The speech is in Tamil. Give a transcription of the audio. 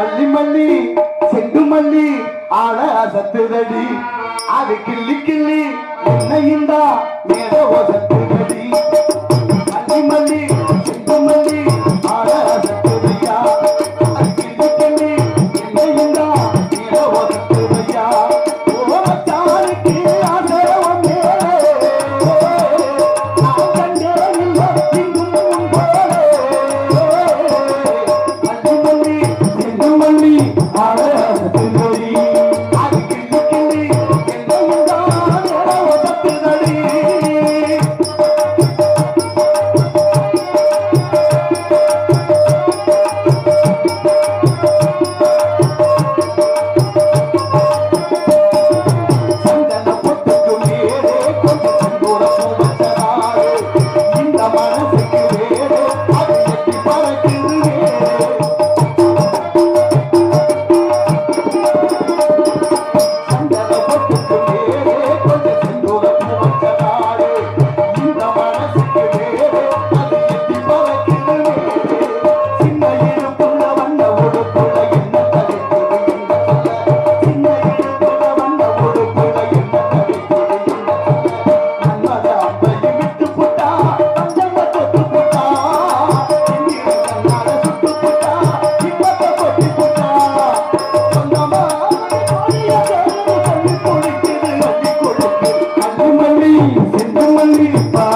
மல்லி மல்லி செண்டு மல்லி ஆட அசத்துதடி. அது கிள்ளி கிள்ளி உன்னையுந்தா மேல ஒசத்துதடி சென்று மல்லிப்பா